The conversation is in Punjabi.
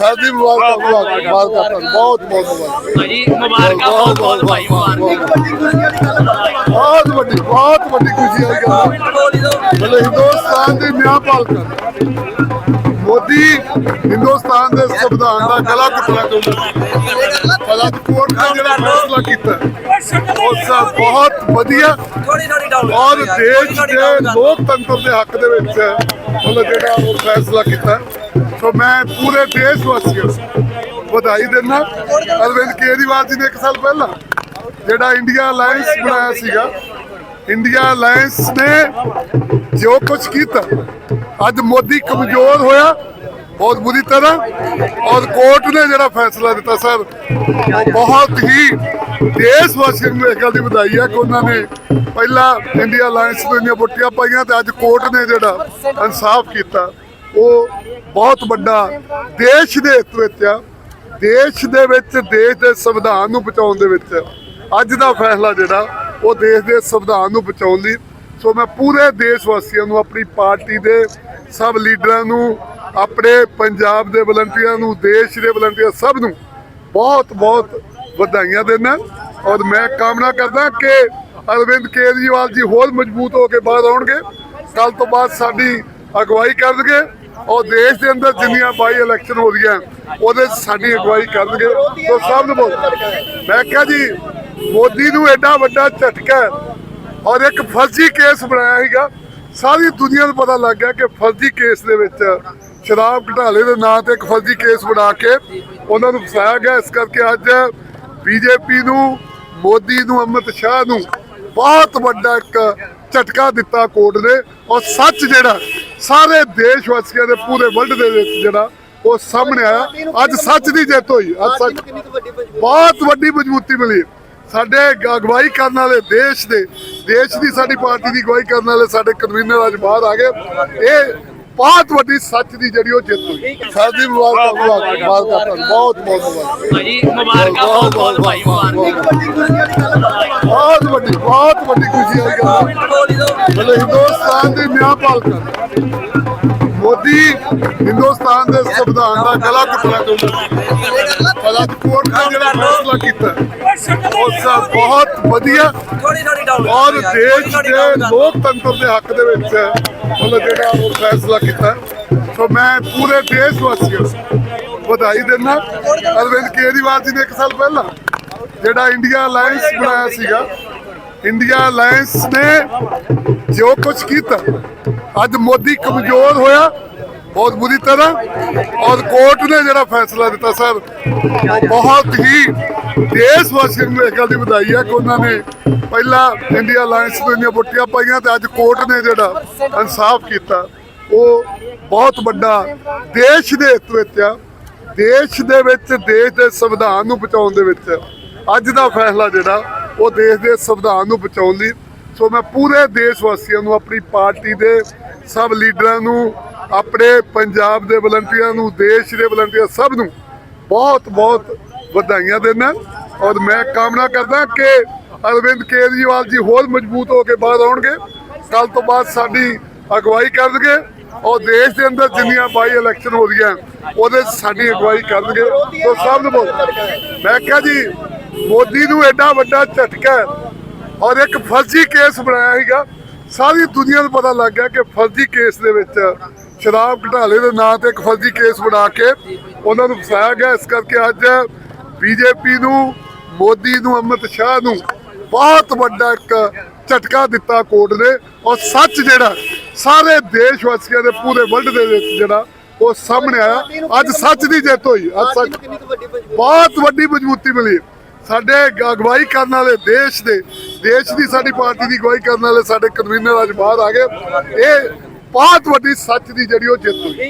ਸਾਡੀ ਮੁਬਾਰਕਾਂ ਮੁਬਾਰਕਾਂ। ਮੁਬਾਰਕਾਂ ਬਹੁਤ ਬਹੁਤ ਮੁਬਾਰਕਾਂ। ਭਾਜੀ ਮੁਬਾਰਕਾਂ ਬਹੁਤ ਬਹੁਤ ਭਾਈ ਮੁਬਾਰਕਾਂ। ਬਹੁਤ ਵੱਡੀ ਬਹੁਤ ਵੱਡੀ ਖੁਸ਼ੀ ਹੈ ਗੱਲ। ਮਤਲਬ ਹਿੰਦੁਸਤਾਨ ਦੀ ਨਿਆਂਪਾਲ ਕਰ। ਮੋਦੀ ਹਿੰਦੁਸਤਾਨ ਦੇ ਸੰਵਿਧਾਨ ਦਾ ਗਲਾ ਘੁੱਟਣਾ ਚਾਹੁੰਦਾ। ਗਲਾ ਕੋਰਟ ਨੇ ਜਿਹੜਾ ਫੈਸਲਾ ਕੀਤਾ ਬਹੁਤ ਵਧੀਆ। ਔਰ ਦੇਸ਼ ਦੇ ਲੋਕਤੰਤਰ ਦੇ ਹੱਕ ਦੇ ਵਿੱਚ ਮਤਲਬ ਜਿਹੜਾ ਉਹ ਫੈਸਲਾ ਕੀਤਾ ਸੋ ਮੈਂ ਪੂਰੇ ਦੇਸ਼ ਵਾਸੀਆਂ ਨੂੰ ਵਧਾਈ ਦਿੰਦਾ। ਅਰਵਿੰਦ ਕੇਜਰੀਵਾਲ ਜੀ ਨੇ ਇੱਕ ਸਾਲ ਪਹਿਲਾਂ ਜਿਹੜਾ ਇੰਡੀਆ ਅਲਾਈਅੰਸ ਬਣਾਇਆ ਸੀਗਾ ਇੰਡੀਆ ਅਲਾਈਅੰਸ ਨੇ ਜੋ ਕੁਝ ਕੀਤਾ, ਅੱਜ ਮੋਦੀ ਕਮਜ਼ੋਰ ਹੋਇਆ, ਬਹੁਤ ਬੁਰੀ ਤਰ੍ਹਾਂ, ਔਰ ਕੋਰਟ ਨੇ ਜਿਹੜਾ ਫੈਸਲਾ ਦਿੱਤਾ, ਸਰ, ਉਹ ਬਹੁਤ ਹੀ ਦੇਸ਼ ਵਾਸੀਆਂ ਨੂੰ ਇਸ ਗੱਲ ਦੀ ਵਧਾਈ ਹੈ ਕਿ ਉਹਨਾਂ ਨੇ ਪਹਿਲਾਂ ਇੰਡੀਆ ਅਲਾਈਅੰਸ ਨੂੰ ਇੰਨੀਆਂ ਵੋਟੀਆਂ ਪਾਈਆਂ ਤੇ ਅੱਜ ਕੋਰਟ ਨੇ ਜਿਹੜਾ ਇਨਸਾਫ ਕੀਤਾ। ਉਹ ਬਹੁਤ ਵੱਡਾ ਦੇਸ਼ ਦੇ ਹਿੱਤ ਵਿੱਚ ਆ, ਦੇਸ਼ ਦੇ ਵਿੱਚ, ਦੇਸ਼ ਦੇ ਸੰਵਿਧਾਨ ਨੂੰ ਬਚਾਉਣ ਦੇ ਵਿੱਚ ਅੱਜ ਦਾ ਫੈਸਲਾ ਜਿਹੜਾ, ਉਹ ਦੇਸ਼ ਦੇ ਸੰਵਿਧਾਨ ਨੂੰ ਬਚਾਉਣ ਲਈ। ਸੋ ਮੈਂ ਪੂਰੇ ਦੇਸ਼ ਵਾਸੀਆਂ ਨੂੰ, ਆਪਣੀ ਪਾਰਟੀ ਦੇ ਸਭ ਲੀਡਰਾਂ ਨੂੰ, ਆਪਣੇ ਪੰਜਾਬ ਦੇ ਵਲੰਟੀਅਰਾਂ ਨੂੰ, ਦੇਸ਼ ਦੇ ਵਲੰਟੀਅਰ ਸਭ ਨੂੰ ਬਹੁਤ ਬਹੁਤ ਵਧਾਈਆਂ ਦਿੰਦਾ। ਔਰ ਮੈਂ ਕਾਮਨਾ ਕਰਦਾ ਕਿ ਅਰਵਿੰਦ ਕੇਜਰੀਵਾਲ ਜੀ ਹੋਰ ਮਜ਼ਬੂਤ ਹੋ ਕੇ ਬਾਹਰ ਆਉਣਗੇ। ਕੱਲ ਤੋਂ ਬਾਅਦ ਸਾਡੀ ਅਗਵਾਈ ਕਰਨਗੇ। ਔਰ ਦੇਸ਼ ਦੇ ਅੰਦਰ ਜਿੰਨੀਆਂ ਬਾਈ ਇਲੈਕਸ਼ਨ ਹੋ ਰਹੀਆਂ, ਉਹਦੇ ਸਾਡੀ ਅਗਵਾਈ ਕਰਨਗੇ। ਸੋ ਸਭ ਨੂੰ ਮੈਂ ਕਿਹਾ ਜੀ, ਮੋਦੀ ਨੂੰ ਐਡਾ ਵੱਡਾ ਝਟਕਾ ਔਰ ਇੱਕ ਫਰਜ਼ੀ ਕੇਸ ਬਣਾਇਆ ਸੀਗਾ। ਸਾਰੀ ਦੁਨੀਆ ਨੂੰ ਪਤਾ ਲੱਗ ਗਿਆ ਕਿ ਫਰਜ਼ੀ ਕੇਸ ਦੇ ਵਿੱਚ ਸ਼ਰਾਬ ਘਟਾਲੇ ਦੇ ਨਾਂ ਤੇ ਇੱਕ ਫਰਜ਼ੀ ਕੇਸ ਬਣਾ ਕੇ ਉਹਨਾਂ ਨੂੰ ਫਸਾਇਆ ਗਿਆ। ਇਸ ਕਰਕੇ ਅੱਜ ਬੀਜੇਪੀ ਨੂੰ, ਮੋਦੀ ਨੂੰ, ਅਮਿਤ ਸ਼ਾਹ ਨੂੰ ਬਹੁਤ ਵੱਡਾ ਇੱਕ ਝਟਕਾ ਦਿੱਤਾ ਕੋਰਟ ਨੇ। ਔਰ ਸੱਚ ਜਿਹੜਾ ਸਾਰੇ ਦੇਸ਼ ਵਾਸੀਆਂ ਦੇ ਪੂਰੇ ਵਰਲਡ ਦੇ ਵਿੱਚ ਜਿਹੜਾ ਉਹ ਸਾਹਮਣੇ ਆਇਆ। ਅੱਜ ਸੱਚ ਦੀ ਜਿੱਤ ਹੋਈ। ਅੱਜ ਸੱਚ ਬਹੁਤ ਵੱਡੀ ਮਜ਼ਬੂਤੀ ਮਿਲੀ। ਸਾਡੇ ਅਗਵਾਈ ਕਰਨ ਵਾਲੇ ਦੇਸ਼ ਦੇ ਦੇਸ਼ ਦੀ ਸਾਡੀ ਪਾਰਟੀ ਦੀ ਅਗਵਾਈ ਕਰਨ ਵਾਲੇ ਸਾਡੇ ਕਨਵੀਨਰ ਅੱਜ ਬਾਹਰ ਆ ਗਏ। ਇਹ ਬਹੁਤ ਵੱਡੀ ਸੱਚ ਦੀ ਜਿਹੜੀ ਉਹ ਜਿੱਤ ਹੋਈ। ਸਾਡੀ ਮੁਬਾਰਕਾਂ ਮੁਬਾਰਕਾਂ ਮੁਬਾਰਕਾਂ ਬਹੁਤ ਬਹੁਤ ਮੁਬਾਰਕਾਂ। ਭਾਜੀ ਮੁਬਾਰਕਾਂ ਬਹੁਤ ਬਹੁਤ ਭਾਈ ਮੁਬਾਰਕਾਂ। ਬਹੁਤ। ਵੱਡੀ ਬਹੁਤ ਵੱਡੀ ਖੁਸ਼ੀ ਹੈ ਗੱਲ ਮਤਲਬ ਹਿੰਦੁਸਤਾਨ ਦੀ ਨਿਆਂਪਾਲ ਕਰ। ਮੋਦੀ ਹਿੰਦੁਸਤਾਨ ਦੇ ਸੰਵਿਧਾਨ ਦਾ ਗਲਾ ਘੁੱਟਣਾ ਚਾਹੁੰਦਾ ਗਲਾ ਕੋਰਟ ਨੇ ਜਿਹੜਾ ਫੈਸਲਾ ਕੀਤਾ। ਉਹ ਸਭ ਬਹੁਤ ਵਧੀਆ ਔਰ ਦੇਸ਼ ਦੇ ਲੋਕਤੰਤਰ ਦੇ ਹੱਕ ਦੇ ਵਿੱਚ ਮਤਲਬ ਜਿਹੜਾ ਉਹ ਫੈਸਲਾ ਕੀਤਾ। ਸੋ ਮੈਂ ਪੂਰੇ ਦੇਸ਼ ਵਾਸੀਆਂ ਨੂੰ ਵਧਾਈ ਦਿੰਦਾ। ਅਰਵਿੰਦ ਕੇਜਰੀਵਾਲ ਜੀ ਨੇ ਇੱਕ ਸਾਲ ਪਹਿਲਾਂ ਜਿਹੜਾ ਇੰਡੀਆ ਅਲਾਈਅੰਸ ਬਣਾਇਆ ਸੀਗਾ ਇੰਡੀਆ ਅਲਾਈਅੰਸ ਨੇ ਜੋ ਕੁਝ ਕੀਤਾ ਅੱਜ ਮੋਦੀ ਕਮਜ਼ੋਰ ਹੋਇਆ। ਬਹੁਤ ਬੁਰੀ ਤਰ੍ਹਾਂ ਔਰ ਕੋਰਟ ਨੇ ਜਿਹੜਾ ਫੈਸਲਾ ਦਿੱਤਾ ਸਰ ਉਹ ਬਹੁਤ ਹੀ ਦੇਸ਼ ਵਾਸੀਆਂ ਨੂੰ ਇਸ ਗੱਲ ਦੀ ਵਧਾਈ ਹੈ ਕਿ ਉਹਨਾਂ ਨੇ ਪਹਿਲਾਂ ਇੰਡੀਆ ਅਲਾਈਅੰਸ ਤੋਂ ਇੰਨੀਆਂ ਵੋਟੀਆਂ ਪਾਈਆਂ ਤੇ ਅੱਜ ਕੋਰਟ ਨੇ ਜਿਹੜਾ ਇਨਸਾਫ ਕੀਤਾ। ਉਹ ਬਹੁਤ ਵੱਡਾ ਦੇਸ਼ ਦੇ ਹਿੱਤ ਵਿੱਚ ਆ, ਦੇਸ਼ ਦੇ ਵਿੱਚ, ਦੇਸ਼ ਦੇ ਸੰਵਿਧਾਨ ਨੂੰ ਬਚਾਉਣ ਦੇ ਵਿੱਚ। ਅੱਜ ਦਾ ਫੈਸਲਾ ਜਿਹੜਾ, ਉਹ ਦੇਸ਼ ਦੇ ਸੰਵਿਧਾਨ ਨੂੰ ਬਚਾਉਣ ਲਈ। ਸੋ ਮੈਂ ਪੂਰੇ ਦੇਸ਼ ਵਾਸੀਆਂ ਨੂੰ, ਆਪਣੀ ਪਾਰਟੀ ਦੇ ਸਭ ਲੀਡਰਾਂ ਨੂੰ ਆਪਣੇ ਪੰਜਾਬ ਦੇ ਵਲੰਟੀਅਰਾਂ ਨੂੰ, ਦੇਸ਼ ਦੇ ਵਲੰਟੀਅਰ ਸਭ ਨੂੰ ਬਹੁਤ ਬਹੁਤ ਵਧਾਈਆਂ ਦਿੰਦਾ। ਔਰ ਮੈਂ ਕਾਮਨਾ ਕਰਦਾ ਕਿ ਅਰਵਿੰਦ ਕੇਜਰੀਵਾਲ ਜੀ ਹੋਰ ਮਜ਼ਬੂਤ ਹੋ ਕੇ ਬਾਹਰ ਆਉਣਗੇ। ਕੱਲ ਤੋਂ ਬਾਅਦ ਸਾਡੀ ਅਗਵਾਈ ਕਰਨਗੇ ਔਰ ਦੇਸ਼ ਦੇ ਅੰਦਰ ਜਿੰਨੀਆਂ ਬਾਈ ਇਲੈਕਸ਼ਨ ਹੋ ਰਹੀਆਂ, ਉਹਦੇ ਸਾਡੀ ਅਗਵਾਈ ਕਰਨਗੇ। ਸੋ ਸਭ ਨੂੰ ਬੋਲ ਮੈਂ ਕਿਹਾ ਜੀ, ਮੋਦੀ ਨੂੰ ਐਡਾ ਵੱਡਾ ਝਟਕਾ ਔਰ ਇੱਕ ਫਰਜ਼ੀ ਕੇਸ ਬਣਾਇਆ ਸੀਗਾ। ਸਾਰੀ ਦੁਨੀਆ ਨੂੰ ਪਤਾ ਲੱਗ ਗਿਆ ਕਿ ਫਰਜ਼ੀ ਕੇਸ ਦੇ ਵਿੱਚ ਸ਼ਰਾਬ ਘਟਾਲੇ ਦੇ ਨਾਂ ਤੇ ਇੱਕ ਫਰਜ਼ੀ ਕੇਸ ਬਣਾ ਕੇ ਉਹਨਾਂ ਨੂੰ ਫਸਾਇਆ ਗਿਆ। ਇਸ ਕਰਕੇ ਅੱਜ ਬੀਜੇਪੀ ਨੂੰ ਮੋਦੀ ਨੂੰ ਅਮਿਤ ਸ਼ਾਹ ਨੂੰ ਬਹੁਤ ਵੱਡਾ ਇੱਕ ਝਟਕਾ ਦਿੱਤਾ ਕੋਰਟ ਨੇ। ਔਰ ਸੱਚ ਜਿਹੜਾ ਸਾਰੇ ਦੇਸ਼ ਵਾਸੀਆਂ ਦੇ ਪੂਰੇ ਵਰਲਡ ਦੇ ਵਿੱਚ ਜਿਹੜਾ ਉਹ ਸਾਹਮਣੇ ਆਇਆ। ਅੱਜ ਸੱਚ ਦੀ ਜਿੱਤ ਹੋਈ ਅੱਜ ਸੱਚ ਬਹੁਤ ਵੱਡੀ ਮਜ਼ਬੂਤੀ ਮਿਲੀ। ਸਾਡੇ ਅਗਵਾਈ ਕਰਨ ਵਾਲੇ ਦੇਸ਼ ਦੇ ਦੇਸ਼ ਦੀ ਸਾਡੀ ਪਾਰਟੀ ਦੀ ਅਗਵਾਈ ਕਰਨ ਵਾਲੇ ਸਾਡੇ ਕਨਵੀਨਰ ਅੱਜ ਬਾਹਰ ਆ ਗਏ। ਇਹ ਬਹੁਤ ਵੱਡੀ ਸੱਚ ਦੀ ਜਿਹੜੀ ਉਹ ਜਿੱਤ ਹੋਈ।